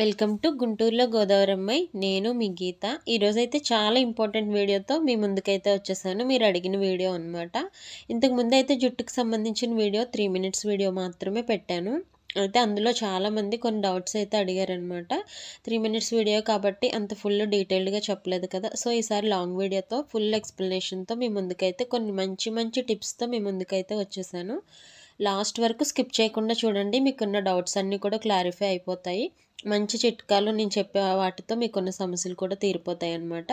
Welcome to గుంటూరులో గోదావరమ్మాయి నేను మీ గీత. ఈరోజైతే చాలా ఇంపార్టెంట్ వీడియోతో మీ ముందుకైతే వచ్చేసాను. మీరు అడిగిన వీడియో అనమాట ఇంతకు ముందు అయితే జుట్టుకు సంబంధించిన వీడియో త్రీ మినిట్స్ వీడియో మాత్రమే పెట్టాను. అయితే అందులో చాలామంది కొన్ని డౌట్స్ అయితే అడిగారనమాట త్రీ మినిట్స్ వీడియో కాబట్టి అంత ఫుల్ డీటెయిల్డ్గా చెప్పలేదు కదా. సో ఈసారి లాంగ్ వీడియోతో ఫుల్ ఎక్స్ప్లెనేషన్తో మీ ముందుకైతే కొన్ని మంచి మంచి టిప్స్తో మీ ముందుకైతే వచ్చేసాను. లాస్ట్ వరకు స్కిప్ చేయకుండా చూడండి. మీకున్న డౌట్స్ అన్నీ కూడా క్లారిఫై అయిపోతాయి. మంచి చిట్కాలు నేను చెప్పే వాటితో మీకున్న సమస్యలు కూడా తీరిపోతాయి అన్నమాట.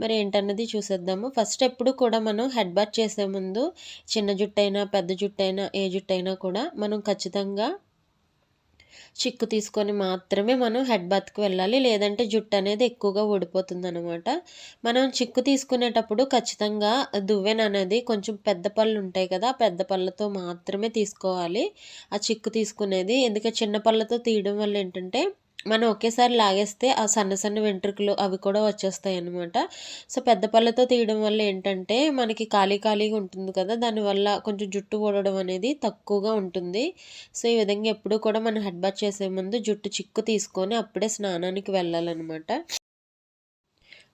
మరి ఏంటన్నది చూసేద్దాము. ఫస్ట్ ఎప్పుడు కూడా మనం హెడ్ బాత్ చేసే ముందు చిన్న జుట్టైనా పెద్ద జుట్టైనా ఏ జుట్టైనా కూడా మనం ఖచ్చితంగా చిక్కు తీసుకొని మాత్రమే మనం హెడ్ బాత్కి వెళ్ళాలి. లేదంటే జుట్టు అనేది ఎక్కువగా ఊడిపోతుంది అనమాట మనం చిక్కు తీసుకునేటప్పుడు ఖచ్చితంగా దువ్వెన అనేది కొంచెం పెద్ద పళ్ళు ఉంటాయి కదా పెద్ద పళ్ళతో మాత్రమే తీసుకోవాలి. ఆ చిక్కు తీసుకునేది ఎందుకంటే చిన్న పళ్ళతో తీయడం వల్ల ఏంటంటే మనం ఒకేసారి లాగేస్తే ఆ సన్న సన్న వెంట్రుకలు అవి కూడా వచ్చేస్తాయి అనమాట సో పెద్ద పళ్ళతో తీయడం వల్ల ఏంటంటే మనకి ఖాళీ ఖాళీగా ఉంటుంది కదా దానివల్ల కొంచెం జుట్టు ఊడడం అనేది తక్కువగా ఉంటుంది. సో ఈ విధంగా ఎప్పుడూ కూడా మనం హెడ్ బాత్ చేసే ముందు జుట్టు చిక్కు తీసుకొని అప్పుడే స్నానానికి వెళ్ళాలన్నమాట.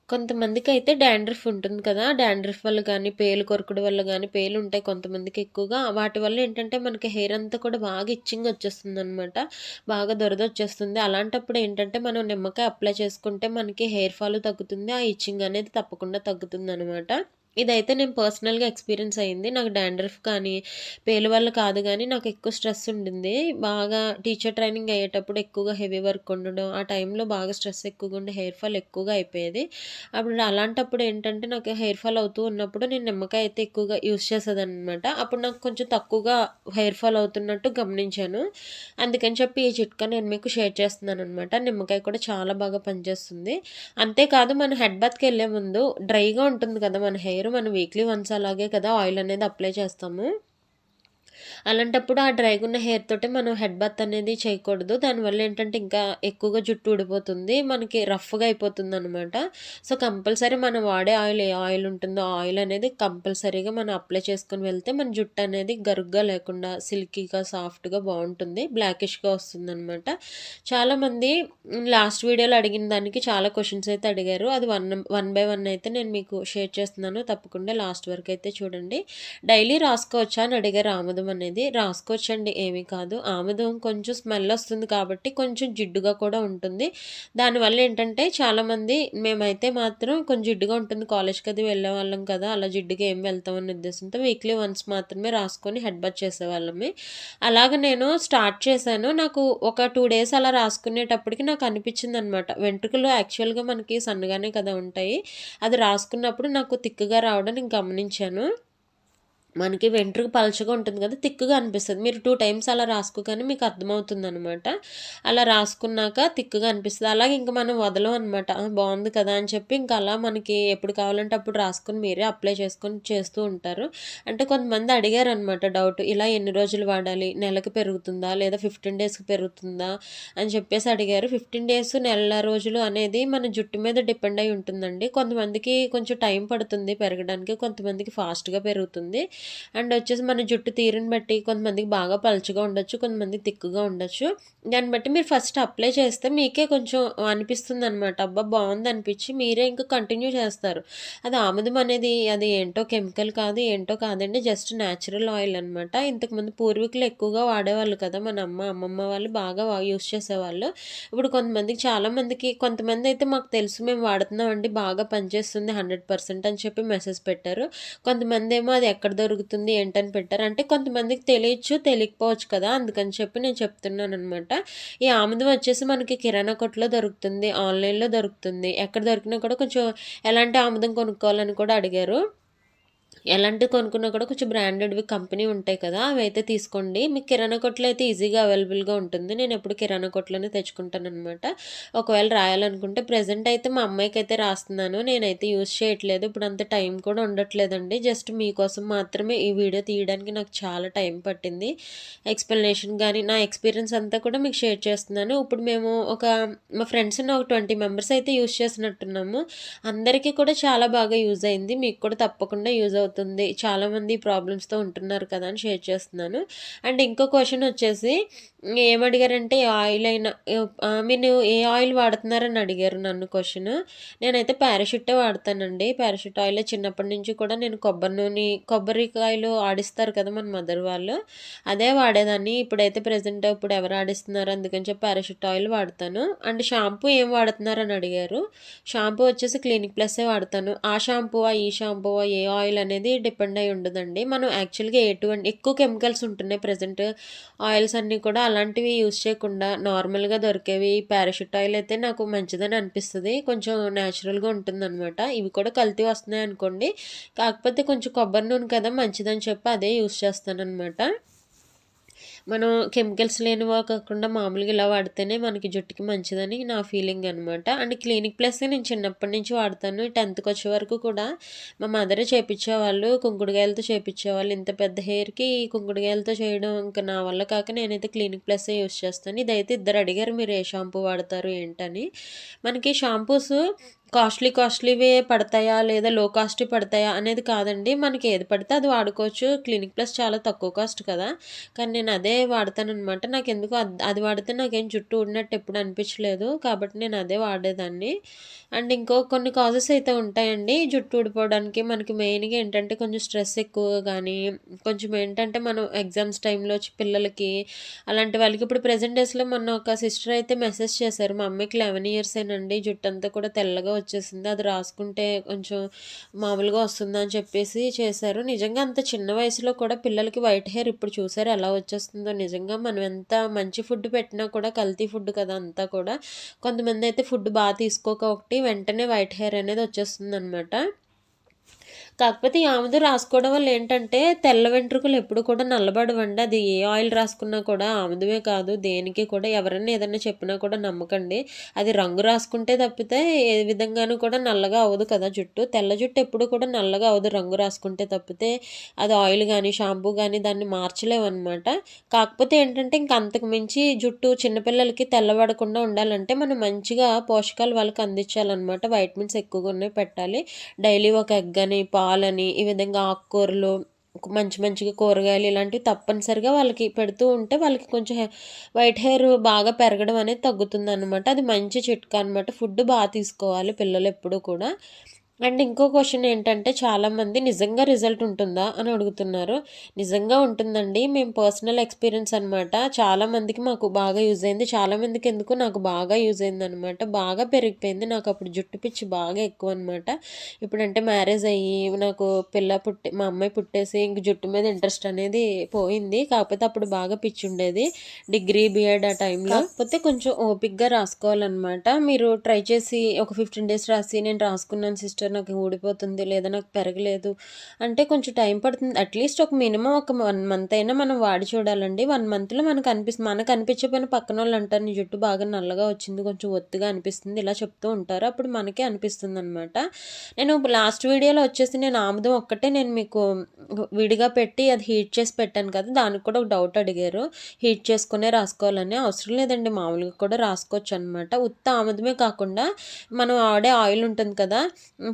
కొంతమందికి అయితే డాండ్రఫ్ ఉంటుంది కదా. డాండ్రఫ్ వల్ల కానీ పేలు కొరకడం వల్ల కానీ పేలు ఉంటాయి కొంతమందికి ఎక్కువగా. వాటి వల్ల ఏంటంటే మనకి హెయిర్ అంతా కూడా బాగా ఇచ్చింగ్ వచ్చేస్తుంది అనమాట బాగా దొరద వచ్చేస్తుంది. అలాంటప్పుడు ఏంటంటే మనం నిమ్మకాయ అప్లై చేసుకుంటే మనకి హెయిర్ ఫాల్ తగ్గుతుంది. ఆ ఇచ్చింగ్ అనేది తప్పకుండా తగ్గుతుంది అనమాట ఇదైతే నేను పర్సనల్గా ఎక్స్పీరియన్స్ అయింది నాకు డాండ్రఫ్ కానీ పేలు వల్ల కాదు కానీ నాకు ఎక్కువ స్ట్రెస్ ఉండింది. బాగా టీచర్ ట్రైనింగ్ అయ్యేటప్పుడు ఎక్కువగా హెవీ వర్క్ ఉండడం ఆ టైంలో బాగా స్ట్రెస్ ఎక్కువగా ఉండి హెయిర్ ఫాల్ ఎక్కువగా అయిపోయేది. అప్పుడు అలాంటప్పుడు ఏంటంటే నాకు హెయిర్ ఫాల్ అవుతూ ఉన్నప్పుడు నేను నిమ్మకాయ అయితే ఎక్కువగా యూస్ అనమాట అప్పుడు నాకు కొంచెం తక్కువగా హెయిర్ ఫాల్ అవుతున్నట్టు గమనించాను. అందుకని చెప్పి ఈ చిట్కా నేను మీకు షేర్ చేస్తున్నాను అనమాట నిమ్మకాయ కూడా చాలా బాగా పనిచేస్తుంది. అంతేకాదు మన హెడ్ బాత్కి వెళ్ళే ముందు డ్రైగా ఉంటుంది కదా మన హెయిర్ మనం వీక్లీ వన్స్ అలాగే కదా ఆయిల్ అనేది అప్లై చేస్తాము. అలాంటప్పుడు ఆ డ్రైగా ఉన్న హెయిర్ తోటి మనం హెడ్ బాత్ అనేది చేయకూడదు. దానివల్ల ఏంటంటే ఇంకా ఎక్కువగా జుట్టు ఊడిపోతుంది. మనకి రఫ్గా అయిపోతుంది అనమాట సో కంపల్సరీ మనం వాడే ఆయిల్ ఏ ఆయిల్ ఉంటుందో ఆయిల్ అనేది కంపల్సరీగా మనం అప్లై చేసుకుని వెళ్తే మన జుట్టు అనేది గరుగ్గా లేకుండా సిల్కీగా సాఫ్ట్గా బాగుంటుంది. బ్లాకిష్గా వస్తుంది అనమాట చాలామంది లాస్ట్ వీడియోలో అడిగిన దానికి చాలా క్వశ్చన్స్ అయితే అడిగారు. అది వన్ వన్ బై వన్ అయితే నేను మీకు షేర్ చేస్తున్నాను. తప్పకుండా లాస్ట్ వరకు అయితే చూడండి. డైలీ రాసుకోవచ్చా అని అడిగారు ఆముదం అనేది రాసుకోవచ్చండి ఏమీ కాదు. ఆముదం కొంచెం స్మెల్ వస్తుంది కాబట్టి కొంచెం జిడ్డుగా కూడా ఉంటుంది. దానివల్ల ఏంటంటే చాలామంది మేమైతే మాత్రం కొంచెం జిడ్డుగా ఉంటుంది. కాలేజ్కి అది వెళ్ళే వాళ్ళం కదా అలా జిడ్డుగా ఏం వెళ్తామనే ఉద్దేశంతో వీక్లీ వన్స్ మాత్రమే రాసుకొని హెడ్ బట్ చేసేవాళ్ళమే. అలాగ నేను స్టార్ట్ చేశాను. నాకు ఒక టూ డేస్ అలా రాసుకునేటప్పటికి నాకు అనిపించింది అనమాట వెంట్రుకలు యాక్చువల్గా మనకి సన్నగానే కదా ఉంటాయి. అది రాసుకున్నప్పుడు నాకు తిక్కుగా రావడం నేను గమనించాను. మనకి వెంట్రుకు పలచగా ఉంటుంది కదా తిక్కుగా అనిపిస్తుంది. మీరు టూ టైమ్స్ అలా రాసుకోగానే మీకు అర్థమవుతుంది అనమాట అలా రాసుకున్నాక తిక్కుగా అనిపిస్తుంది. అలాగే ఇంకా మనం వదలం అనమాట బాగుంది కదా అని చెప్పి ఇంకా అలా మనకి ఎప్పుడు కావాలంటే అప్పుడు రాసుకుని మీరే అప్లై చేసుకొని చేస్తూ ఉంటారు. అంటే కొంతమంది అడిగారు అనమాట డౌట్ ఇలా ఎన్ని రోజులు వాడాలి? నెలకు పెరుగుతుందా? లేదా ఫిఫ్టీన్ డేస్కి పెరుగుతుందా? అని చెప్పేసి అడిగారు. ఫిఫ్టీన్ డేస్ నెల రోజులు అనేది మన జుట్టు మీద డిపెండ్ అయి ఉంటుందండి. కొంతమందికి కొంచెం టైం పడుతుంది పెరగడానికి కొంతమందికి ఫాస్ట్గా పెరుగుతుంది. అండ్ వచ్చేసి మన జుట్టు తీరుని బట్టి కొంతమందికి బాగా పలుచగా ఉండొచ్చు కొంతమంది తిక్కుగా ఉండొచ్చు. దాన్ని బట్టి మీరు ఫస్ట్ అప్లై చేస్తే మీకే కొంచెం అనిపిస్తుంది అనమాట అబ్బా బాగుంది అనిపించి మీరే ఇంకా కంటిన్యూ చేస్తారు. అది ఆముదం అనేది అది ఏంటో కెమికల్ కాదు ఏంటో కాదండి జస్ట్ న్యాచురల్ ఆయిల్ అనమాట ఇంతకుముందు పూర్వీకులు ఎక్కువగా వాడేవాళ్ళు కదా మన అమ్మ అమ్మమ్మ వాళ్ళు బాగా యూస్ చేసేవాళ్ళు. ఇప్పుడు కొంతమందికి చాలామందికి కొంతమంది అయితే మాకు తెలుసు మేము వాడుతున్నామండి బాగా పనిచేస్తుంది హండ్రెడ్ పర్సెంట్ అని చెప్పి మెసేజ్ పెట్టారు. కొంతమంది ఏమో అది ఎక్కడ దొరుకుతుంది ఏంటని పెట్టారు. అంటే కొంతమందికి తెలియచ్చు తెలియకపోవచ్చు కదా. అందుకని చెప్పి నేను చెప్తున్నాను అనమాట ఈ ఆముదం వచ్చేసి మనకి కిరాణా కొట్లో దొరుకుతుంది ఆన్లైన్లో దొరుకుతుంది. ఎక్కడ దొరికినా కూడా కొంచెం ఎలాంటి ఆముదం కొనుక్కోవాలని కూడా అడిగారు. ఎలాంటి కొనుక్కున్నా కూడా కొంచెం బ్రాండెడ్వి కంపెనీ ఉంటాయి కదా అవి అయితే తీసుకోండి. మీకు కిరాణా కొట్లో అయితే ఈజీగా అవైలబుల్గా ఉంటుంది. నేను ఎప్పుడు కిరాణా కొట్లోనే తెచ్చుకుంటాను అనమాట ఒకవేళ రాయాలనుకుంటే ప్రజెంట్ అయితే మా అమ్మాయికి అయితే రాస్తున్నాను. నేనైతే యూజ్ చేయట్లేదు. ఇప్పుడు అంత టైం కూడా ఉండట్లేదండి. జస్ట్ మీకోసం మాత్రమే ఈ వీడియో తీయడానికి నాకు చాలా టైం పట్టింది. ఎక్స్ప్లెనేషన్ కానీ నా ఎక్స్పీరియన్స్ అంతా కూడా మీకు షేర్ చేస్తున్నాను. ఇప్పుడు మేము ఒక మా ఫ్రెండ్స్ ఒక ట్వంటీ మెంబర్స్ అయితే యూజ్ చేసినట్టున్నాము. అందరికీ కూడా చాలా బాగా యూజ్ అయింది. మీకు కూడా తప్పకుండా యూజ్ అవుతుంది. అవుతుంది. చాలామంది ప్రాబ్లమ్స్తో ఉంటున్నారు కదా అని షేర్ చేస్తున్నాను. అండ్ ఇంకో క్వశ్చన్ వచ్చేసి ఏమడిగారంటే ఆయిల్ అయినా మీరు ఏ ఆయిల్ వాడుతున్నారని అడిగారు నన్ను క్వశ్చన్ నేనైతే పారాషూటే వాడతానండి. పారాషూట్ ఆయిల్ చిన్నప్పటి నుంచి కూడా నేను కొబ్బరి నూనె కొబ్బరికాయలు ఆడిస్తారు కదా మన మదర్ వాళ్ళు. అదే వాడేదాన్ని. ఇప్పుడైతే ప్రజెంట్ ఇప్పుడు ఎవరు ఆడిస్తున్నారు? అందుకని చెప్పి పారాషూట్ ఆయిల్ వాడతాను. అండ్ షాంపూ ఏం వాడుతున్నారని అడిగారు. షాంపూ వచ్చేసి క్లినిక్ ప్లస్సే వాడతాను. ఆ షాంపూ ఈ షాంపూ ఏ ఆయిల్ అనేది డిపెండ్ అయి ఉండదండి. మనం యాక్చువల్గా ఎటువంటి ఎక్కువ కెమికల్స్ ఉంటున్నాయి ప్రజెంట్ ఆయిల్స్ అన్నీ కూడా అలాంటివి యూజ్ చేయకుండా నార్మల్గా దొరికేవి పారాషూట్ ఆయిల్ అయితే నాకు మంచిదని అనిపిస్తుంది. కొంచెం న్యాచురల్గా ఉంటుందన్నమాట. ఇవి కూడా కల్తీ వస్తున్నాయి అనుకోండి. కాకపోతే కొంచెం కొబ్బరి నూనె కదా మంచిదని చెప్పి అదే యూస్ చేస్తానన్నమాట. మనం కెమికల్స్ లేనివా కాకుండా మామూలుగా ఇలా వాడితేనే మనకి జుట్టుకి మంచిదని నా ఫీలింగ్ అనమాట అండ్ క్లినిక్ ప్లస్ నేను చిన్నప్పటి నుంచి వాడతాను. టెన్త్కి వచ్చే వరకు కూడా మా మదరే చేపించేవాళ్ళు కుంకుడుగాయలతో చేపించేవాళ్ళు. ఇంత పెద్ద హెయిర్కి కుంకుడుగాయలతో చేయడం ఇంకా నా వల్ల కాక నేనైతే క్లినిక్ ప్లస్ యూస్ చేస్తాను. ఇదైతే ఇద్దరు అడిగారు మీరు ఏ షాంపూ వాడతారు ఏంటని? మనకి షాంపూస్ కాస్ట్లీ కాస్ట్లీవే పడతాయా లేదా లో కాస్ట్ పడతాయా అనేది కాదండి. మనకి ఏది పడితే అది వాడుకోవచ్చు. క్లినిక్ ప్లస్ చాలా తక్కువ కాస్ట్ కదా. కానీ నేను అదే వాడతాను నాకు ఎందుకు అది వాడితే నాకేం జుట్టు ఊడినట్టు ఎప్పుడు అనిపించలేదు. కాబట్టి నేను అదే వాడేదాన్ని. అండ్ ఇంకో కొన్ని కాజెస్ అయితే ఉంటాయండి. జుట్టు ఊడిపోవడానికి మనకి మెయిన్గా ఏంటంటే కొంచెం స్ట్రెస్ ఎక్కువ కానీ కొంచెం ఏంటంటే మనం ఎగ్జామ్స్ టైంలో పిల్లలకి అలాంటి వాళ్ళకి ఇప్పుడు ప్రజెంట్ డేస్లో మొన్న ఒక సిస్టర్ అయితే మెసేజ్ చేశారు. మా అమ్మకి లెవెన్ ఇయర్స్ ఏనండి. జుట్టు అంతా కూడా తెల్లగా వచ్చేసింది. అది రాసుకుంటే కొంచెం మామూలుగా వస్తుందని అని చెప్పేసి చేశారు. నిజంగా అంత చిన్న వయసులో కూడా పిల్లలకి వైట్ హెయిర్ ఇప్పుడు చూసారు ఎలా వచ్చేస్తుందో. నిజంగా మనం ఎంత మంచి ఫుడ్ పెట్టినా కూడా కల్తీ ఫుడ్ కదా అంతా కూడా. కొంతమంది అయితే ఫుడ్ బాగా తీసుకోక ఒకటి వెంటనే వైట్ హెయిర్ అనేది వచ్చేస్తుంది అనమాట కాకపోతే ఈ ఆముదం రాసుకోవడం వల్ల ఏంటంటే తెల్ల వెంట్రుకలు ఎప్పుడు కూడా నల్లబడవండి. అది ఏ ఆయిల్ రాసుకున్నా కూడా ఆముదమే కాదు దేనికి కూడా ఎవరైనా ఏదైనా చెప్పినా కూడా నమ్మకండి. అది రంగు రాసుకుంటే తప్పితే ఏ విధంగానూ కూడా నల్లగా అవ్వదు కదా జుట్టు. తెల్ల జుట్టు ఎప్పుడు కూడా నల్లగా అవ్వదు రంగు రాసుకుంటే తప్పితే. అది ఆయిల్ కానీ షాంపూ కానీ దాన్ని మార్చలేమన్నమాట. కాకపోతే ఏంటంటే ఇంక అంతకు మించి జుట్టు చిన్నపిల్లలకి తెల్లబడకుండా ఉండాలంటే మనం మంచిగా పోషకాలు వాళ్ళకి అందించాలన్నమాట. వైటమిన్స్ ఎక్కువగా ఉన్నాయి పెట్టాలి. డైలీ ఒక ఎగ్ అని పాలని ఈ విధంగా ఆకుకూరలు మంచి మంచిగా కూరగాయలు ఇలాంటివి తప్పనిసరిగా వాళ్ళకి పెడుతూ ఉంటే వాళ్ళకి కొంచెం వైట్ హెయిర్ బాగా పెరగడం అనేది తగ్గుతుంది అనమాట అది మంచి చిట్కా అనమాట ఫుడ్ బాగా తీసుకోవాలి పిల్లలు ఎప్పుడు కూడా. అండ్ ఇంకో క్వశ్చన్ ఏంటంటే చాలామంది నిజంగా రిజల్ట్ ఉంటుందా అని అడుగుతున్నారు. నిజంగా ఉంటుందండి. మేము పర్సనల్ ఎక్స్పీరియన్స్ అనమాట చాలామందికి మాకు బాగా యూజ్ అయింది. చాలామందికి ఎందుకు? నాకు బాగా యూజ్ అయింది అనమాట బాగా పెరిగిపోయింది. నాకు అప్పుడు జుట్టు పిచ్చి బాగా ఎక్కువ అనమాట ఇప్పుడంటే మ్యారేజ్ అయ్యి నాకు పిల్ల పుట్టి మా అమ్మాయి పుట్టేసి ఇంక జుట్టు మీద ఇంట్రెస్ట్ అనేది పోయింది. కాకపోతే అప్పుడు బాగా పిచ్చి ఉండేది. డిగ్రీ బిఎడ్ ఆ టైంలో. కాకపోతే కొంచెం ఓపిక్గా రాసుకోవాలన్నమాట. మీరు ట్రై చేసి ఒక ఫిఫ్టీన్ డేస్ రాసి నేను రాసుకున్నాను సిస్టర్. నాకు ఊడిపోతుంది లేదా నాకు పెరగలేదు. అంటే కొంచెం టైం పడుతుంది. అట్లీస్ట్ ఒక మినిమం ఒక వన్ మంత్ అయినా మనం వాడి చూడాలండి. వన్ మంత్లో మనకు అనిపిస్తుంది మనకు అనిపించకపోయిన పక్కన వాళ్ళు అంటారు నీ జుట్టు బాగా నల్లగా వచ్చింది కొంచెం ఒత్తుగా అనిపిస్తుంది ఇలా చెప్తూ ఉంటారు. అప్పుడు మనకే అనిపిస్తుంది అనమాట నేను లాస్ట్ వీడియోలో వచ్చేసి నేను ఆముదం ఒక్కటే నేను మీకు విడిగా పెట్టి అది హీట్ చేసి పెట్టాను కదా దానికి కూడా ఒక డౌట్ అడిగారు. హీట్ చేసుకునే రాసుకోవాలని అవసరం లేదండి. మామూలుగా కూడా రాసుకోవచ్చు అనమాట ఉత్త ఆముదమే కాకుండా మనం ఆడే ఆయిల్ ఉంటుంది కదా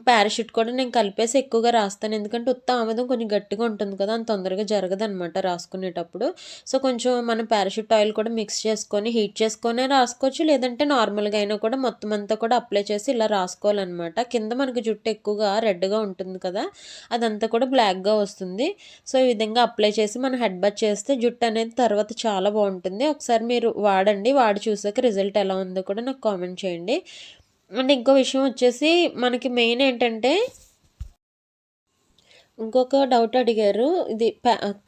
పారాషూట్ కూడా నేను కలిపేసి ఎక్కువగా రాస్తాను. ఎందుకంటే ఉత్త ఆముదం కొంచెం గట్టిగా ఉంటుంది కదా అంత తొందరగా జరగదు అనమాట రాసుకునేటప్పుడు. సో కొంచెం మనం పారాషూట్ ఆయిల్ కూడా మిక్స్ చేసుకొని హీట్ చేసుకొని రాసుకోవచ్చు. లేదంటే నార్మల్గా అయినా కూడా మొత్తం అంతా కూడా అప్లై చేసి ఇలా రాసుకోవాలన్నమాట. కింద మనకి జుట్టు ఎక్కువగా రెడ్గా ఉంటుంది కదా అదంతా కూడా బ్లాక్గా వస్తుంది. సో ఈ విధంగా అప్లై చేసి మనం హెడ్ బట్ చేస్తే జుట్టు అనేది తర్వాత చాలా బాగుంటుంది. ఒకసారి మీరు వాడండి వాడి చూసాక రిజల్ట్ ఎలా ఉందో కూడా నాకు కామెంట్ చేయండి. అండ్ ఇంకో విషయం వచ్చేసి మనకి మెయిన్ ఏంటంటే ఇంకొక డౌట్ అడిగారు. ఇది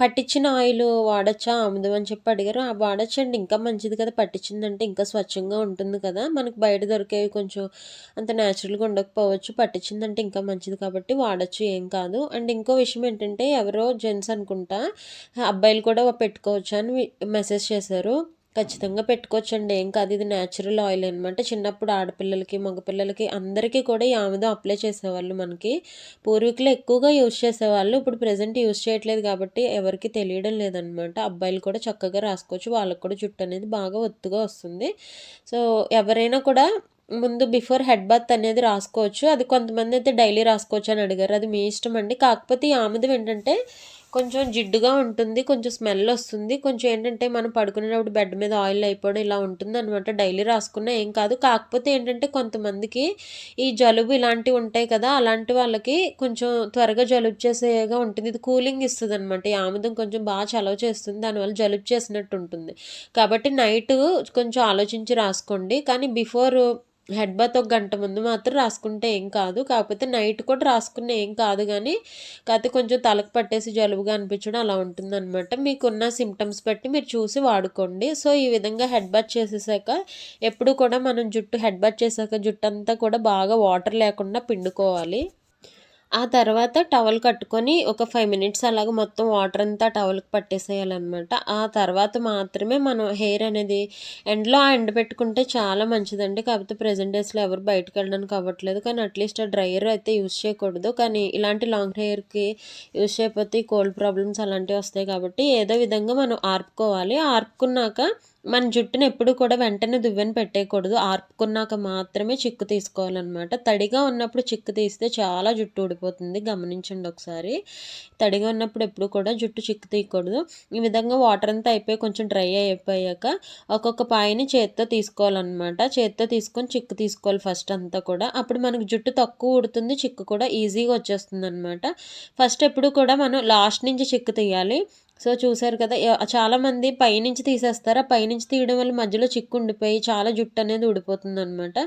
పట్టించిన ఆయిల్ వాడచ్చా? ఆముదం అని చెప్పి అడిగారు. ఆ వాడచ్చండి. ఇంకా మంచిది కదా. పట్టించిందంటే ఇంకా స్వచ్ఛంగా ఉంటుంది కదా. మనకు బయట దొరికేవి కొంచెం అంత న్యాచురల్గా ఉండకపోవచ్చు. పట్టించిందంటే ఇంకా మంచిది కాబట్టి వాడచ్చు. ఏం కాదు. అండ్ ఇంకో విషయం ఏంటంటే ఎవరో జెంట్స్ అనుకుంటా అబ్బాయిలు కూడా పెట్టుకోవచ్చు అని మెసేజ్ చేశారు. ఖచ్చితంగా పెట్టుకోవచ్చండి. ఏం కాదు ఇది న్యాచురల్ ఆయిల్ అనమాట చిన్నప్పుడు ఆడపిల్లలకి మగపిల్లలకి అందరికీ కూడా ఈ ఆముదం అప్లై చేసేవాళ్ళు మనకి. పూర్వీకులు ఎక్కువగా యూజ్ చేసేవాళ్ళు ఇప్పుడు ప్రజెంట్ యూజ్ చేయట్లేదు కాబట్టి ఎవరికి తెలియడం లేదనమాట అబ్బాయిలు కూడా చక్కగా రాసుకోవచ్చు. వాళ్ళకి కూడా జుట్టు అనేది బాగా ఒత్తుగా వస్తుంది. సో ఎవరైనా కూడా ముందు బిఫోర్ హెడ్ బాత్ అనేది రాసుకోవచ్చు. అది కొంతమంది అయితే డైలీ రాసుకోవచ్చు అని అడిగారు. అది మీ ఇష్టం అండి. కాకపోతే ఈ ఆముదం ఏంటంటే కొంచెం జిడ్డుగా ఉంటుంది కొంచెం స్మెల్ వస్తుంది. కొంచెం ఏంటంటే మనం పడుకునేటప్పుడు బెడ్ మీద ఆయిల్ అయిపోవడం ఇలా ఉంటుంది అనమాట డైలీ రాసుకున్నా ఏం కాదు. కాకపోతే ఏంటంటే కొంతమందికి ఈ జలుబు ఇలాంటివి ఉంటాయి కదా అలాంటి వాళ్ళకి కొంచెం త్వరగా జలుబు చేసేగా ఉంటుంది. ఇది కూలింగ్ ఇస్తుంది అనమాట ఈ ఆముదం కొంచెం బాగా చలవ చేస్తుంది దానివల్ల జలుబు చేసినట్టు ఉంటుంది. కాబట్టి నైట్ కొంచెం ఆలోచించి రాసుకోండి. కానీ బిఫోర్ హెడ్ బాత్ ఒక గంట ముందు మాత్రం రాసుకుంటే ఏం కాదు. కాకపోతే నైట్ కూడా రాసుకున్న ఏం కాదు కానీ కాకపోతే కొంచెం తలకు పట్టేసి జలుబుగా అనిపించడం అలా ఉంటుందన్నమాట. మీకున్న సిమ్టమ్స్ బట్టి మీరు చూసి వాడుకోండి. సో ఈ విధంగా హెడ్ బాత్ చేసేసాక ఎప్పుడు కూడా మనం జుట్టు హెడ్ బాత్ చేసాక జుట్టు అంతా కూడా బాగా వాటర్ లేకుండా పిండుకోవాలి. ఆ తర్వాత టవల్ కట్టుకొని ఒక ఫైవ్ మినిట్స్ అలాగ మొత్తం వాటర్ అంతా టవల్కి పట్టేసేయాలన్నమాట. ఆ తర్వాత మాత్రమే మనం హెయిర్ అనేది ఎండలో ఆ ఎండ పెట్టుకుంటే చాలా మంచిదండి. కాకపోతే ప్రజెంట్ డేస్లో ఎవరు బయటకు వెళ్ళడానికి అవ్వట్లేదు. కానీ అట్లీస్ట్ ఆ డ్రైయర్ అయితే యూస్ చేయకూడదు. కానీ ఇలాంటి లాంగ్ హెయిర్కి యూస్ చేయకపోతే కోల్డ్ ప్రాబ్లమ్స్ అలాంటివి వస్తాయి కాబట్టి ఏదో విధంగా మనం ఆర్పుకోవాలి. ఆర్పుకున్నాక మన జుట్టుని ఎప్పుడు కూడా వెంటనే దువ్వెని పెట్టేయకూడదు. ఆర్పుకున్నాక మాత్రమే చిక్కు తీసుకోవాలన్నమాట. తడిగా ఉన్నప్పుడు చిక్కు తీస్తే చాలా జుట్టు ఊడిపోతుంది. గమనించండి ఒకసారి. తడిగా ఉన్నప్పుడు ఎప్పుడు కూడా జుట్టు చిక్కు తీయకూడదు. ఈ విధంగా వాటర్ అంతా అయిపోయి కొంచెం డ్రై అయిపోయాక ఒక్కొక్క పాయని చేత్తో తీసుకోవాలన్నమాట. చేత్తో తీసుకొని చిక్కు తీసుకోవాలి ఫస్ట్ అంతా కూడా. అప్పుడు మనకు జుట్టు తక్కువ ఊడుతుంది చిక్కు కూడా ఈజీగా వచ్చేస్తుంది అనమాట ఫస్ట్ ఎప్పుడు కూడా మనం లాస్ట్ నుంచి చిక్కు తీయాలి. సో చూసారు కదా చాలామంది పైనుంచి తీసేస్తారు. ఆ పైనుంచి తీయడం వల్ల మధ్యలో చిక్కు ఉండిపోయి చాలా జుట్టు అనేది ఊడిపోతుంది అనమాట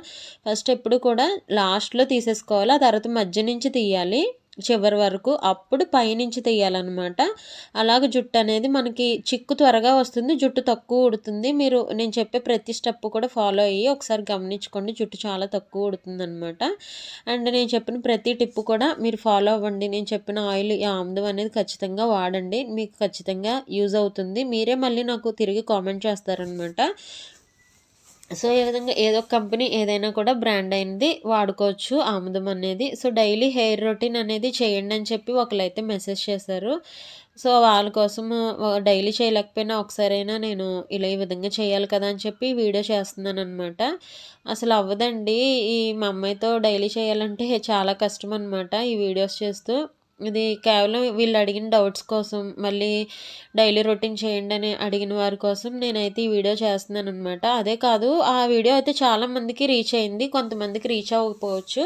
ఫస్ట్ ఎప్పుడు కూడా లాస్ట్లో తీసేసుకోవాలి ఆ తర్వాత మధ్య నుంచి తీయాలి. చివరి వరకు అప్పుడు పైనుంచి తీయాలన్నమాట. అలాగ జుట్టు అనేది మనకి చిక్కు త్వరగా వస్తుంది జుట్టు తక్కువ ఉడుతుంది. మీరు నేను చెప్పే ప్రతి స్టెప్ కూడా ఫాలో అయ్యి ఒకసారి గమనించుకోండి జుట్టు చాలా తక్కువ ఉడుతుంది అనమాట అండ్ నేను చెప్పిన ప్రతి టిప్ కూడా మీరు ఫాలో అవ్వండి. నేను చెప్పిన ఆయిల్ ఆమ్దం అనేది ఖచ్చితంగా వాడండి. మీకు ఖచ్చితంగా యూజ్ అవుతుంది. మీరే మళ్ళీ నాకు తిరిగి కామెంట్ చేస్తారనమాట సో ఈ విధంగా ఏదో కంపెనీ ఏదైనా కూడా బ్రాండ్ అయినది వాడుకోవచ్చు ఆముదం అనేది. సో డైలీ హెయిర్ రొటీన్ అనేది చేయండి అని చెప్పి ఒకరైతే మెసేజ్ చేశారు. సో వాళ్ళ కోసం డైలీ చేయలేకపోయినా ఒకసారైనా నేను ఇలా ఈ విధంగా చేయాలి కదా అని చెప్పి వీడియో చేస్తున్నాను అనమాట అసలు అవ్వదండి. ఈ మా అమ్మాయితో డైలీ చేయాలంటే చాలా కష్టం అనమాట ఈ వీడియోస్ చేస్తూ. ఇది కేవలం వీళ్ళు అడిగిన డౌట్స్ కోసం మళ్ళీ డైలీ రొటీన్ చేయండి అని అడిగిన వారి కోసం నేనైతే ఈ వీడియో చేస్తున్నాను అనమాట అదే కాదు ఆ వీడియో అయితే చాలా మందికి రీచ్ అయింది కొంతమందికి రీచ్ అవ్వకపోవచ్చు.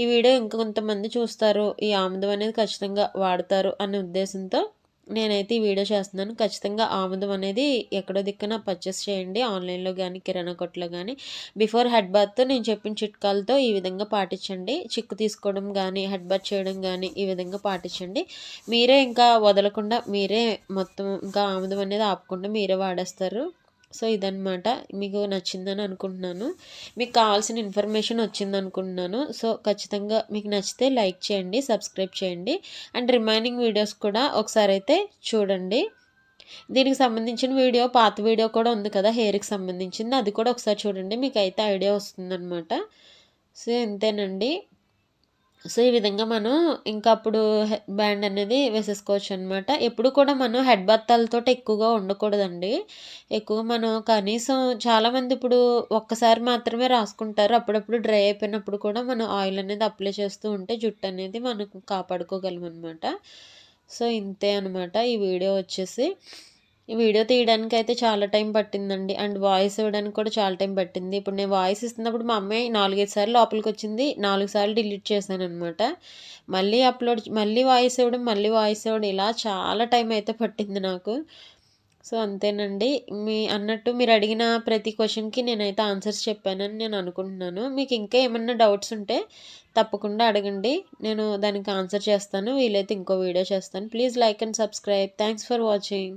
ఈ వీడియో ఇంకా కొంతమంది చూస్తారు ఈ ఆముదం అనేది ఖచ్చితంగా వాడతారు అనే ఉద్దేశంతో. నేనైతే ఈ వీడియో చేస్తున్నాను. ఖచ్చితంగా ఆముదం అనేది ఎక్కడో దిక్కున పర్చేస్ చేయండి. ఆన్లైన్లో కానీ కిరాణా కొట్లో కానీ బిఫోర్ హెడ్ బాత్తో నేను చెప్పిన చిట్కాలతో ఈ విధంగా పాటించండి. చిక్కు తీసుకోవడం కానీ హెడ్ బాత్ చేయడం కానీ ఈ విధంగా పాటించండి. మీరే ఇంకా వదలకుండా మీరే మొత్తం ఇంకా ఆముదం అనేది ఆపకుండా మీరే వాడేస్తారు. సో ఇదనమాట మీకు నచ్చిందని అనుకుంటున్నాను. మీకు కావాల్సిన ఇన్ఫర్మేషన్ వచ్చింది అనుకుంటున్నాను. సో ఖచ్చితంగా మీకు నచ్చితే లైక్ చేయండి సబ్స్క్రైబ్ చేయండి. అండ్ రిమైనింగ్ వీడియోస్ కూడా ఒకసారి అయితే చూడండి. దీనికి సంబంధించిన వీడియో పాత వీడియో కూడా ఉంది కదా హెయిర్కి సంబంధించింది. అది కూడా ఒకసారి చూడండి. మీకు అయితే ఐడియా వస్తుందన్నమాట. సో ఇంతేనండి. సో ఈ విధంగా మనం ఇంకా అప్పుడు బ్యాండ్ అనేది వేసేసుకోవచ్చు అనమాట ఎప్పుడు కూడా మనం హెడ్ బత్తాలతో ఎక్కువగా ఉండకూడదండి. ఎక్కువ మనం కనీసం చాలామంది ఇప్పుడు ఒక్కసారి మాత్రమే రాసుకుంటారు. అప్పుడప్పుడు డ్రై అయిపోయినప్పుడు కూడా మనం ఆయిల్ అనేది అప్లై చేస్తూ ఉంటే జుట్టు అనేది మనం కాపాడుకోగలం అనమాట సో ఇంతే అనమాట ఈ వీడియో వచ్చేసి. ఈ వీడియో తీయడానికి అయితే చాలా టైం పట్టిందండి. అండ్ వాయిస్ ఇవ్వడానికి కూడా చాలా టైం పట్టింది. ఇప్పుడు నేను వాయిస్ ఇస్తున్నప్పుడు మా అమ్మాయి నాలుగైదు సార్లు లోపలికి వచ్చింది. నాలుగు సార్లు డిలీట్ చేశాను అనమాట మళ్ళీ అప్లోడ్ మళ్ళీ వాయిస్ ఇవ్వడం మళ్ళీ వాయిస్ ఇవ్వడం ఇలా చాలా టైం అయితే పట్టింది నాకు. సో అంతేనండి. మీ అన్నట్టు మీరు అడిగిన ప్రతి క్వశ్చన్కి నేనైతే ఆన్సర్స్ చెప్పానని నేను అనుకుంటున్నాను. మీకు ఇంకా ఏమన్నా డౌట్స్ ఉంటే తప్పకుండా అడగండి. నేను దానికి ఆన్సర్ చేస్తాను. వీలైతే ఇంకో వీడియో చేస్తాను. Please like and subscribe. Thanks for watching.